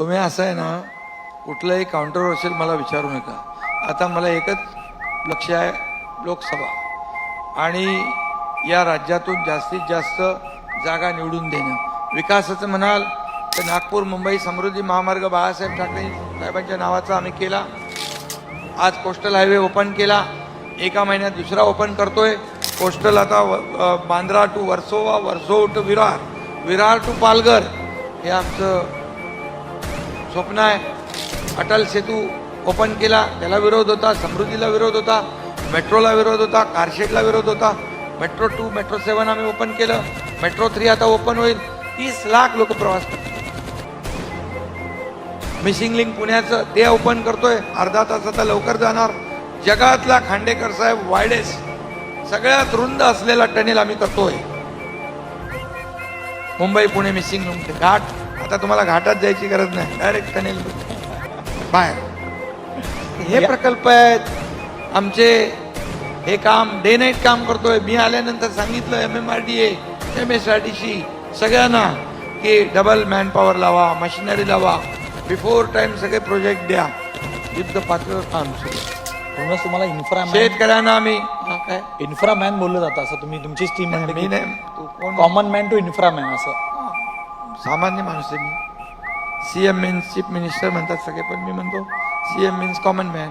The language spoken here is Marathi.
तुम्ही असं आहे ना कुठलंही काउंटरवर्शियल मला विचारू नका. आता मला एकच लक्ष आहे लोकसभा. आणि या राज्यातून जास्तीत जास्त जागा निवडून देणं. विकासाचं म्हणाल तर नागपूर मुंबई समृद्धी महामार्ग बाळासाहेब ठाकरे साहेबांच्या नावाचा आम्ही केला. आज कोस्टल हायवे ओपन केला. एका महिन्यात दुसरा ओपन करतोय. कोस्टल आता व- Bandra to Versova Versova to Virar. Virar to Palghar. हे आमचं स्वप्न आहे. अटल सेतू ओपन केला त्याला विरोध होता समृद्धीला विरोध होता मेट्रोला विरोध होता कारशेडला विरोध होता. मेट्रो टू मेट्रो सेवन आम्ही ओपन केलं. मेट्रो थ्री आता ओपन होईल. तीस लाख लोक प्रवास करतात. मिसिंग लिंक पुण्याचं ते ओपन करतोय. अर्धा तास आता लवकर जाणार. जगातला खांडेकर साहेब वायडेस. सगळ्यात रुंद असलेला टनेल आम्ही करतोय. मुंबई पुणे मिसिंग घाट? आता तुम्हाला घाटात जायची गरज नाही. डायरेक्ट टनेल बाहेर. हे प्रकल्प आहेत. आमचे हे काम डे नाईट काम करतोय. मी आल्यानंतर सांगितलं M M R D M S R T C सगळ्यांना की डबल मॅन पॉवर लावा मशिनरी लावा. बिफोर टाइम सगळे प्रोजेक्ट द्या. युद्ध पातळीवर काम सुरू. म्हणूनच तुम्हाला इन्फ्रा शेतकऱ्यांना आम्ही काय? इन्फ्रा मॅन बोललं जातं. असं तुम्ही तुमचीच टीम मी नाही तू कोण? Common man to infra man असं. सामान्य माणूस आहे मी. C M means chief minister म्हणतात सगळे पण मी म्हणतो C M means common man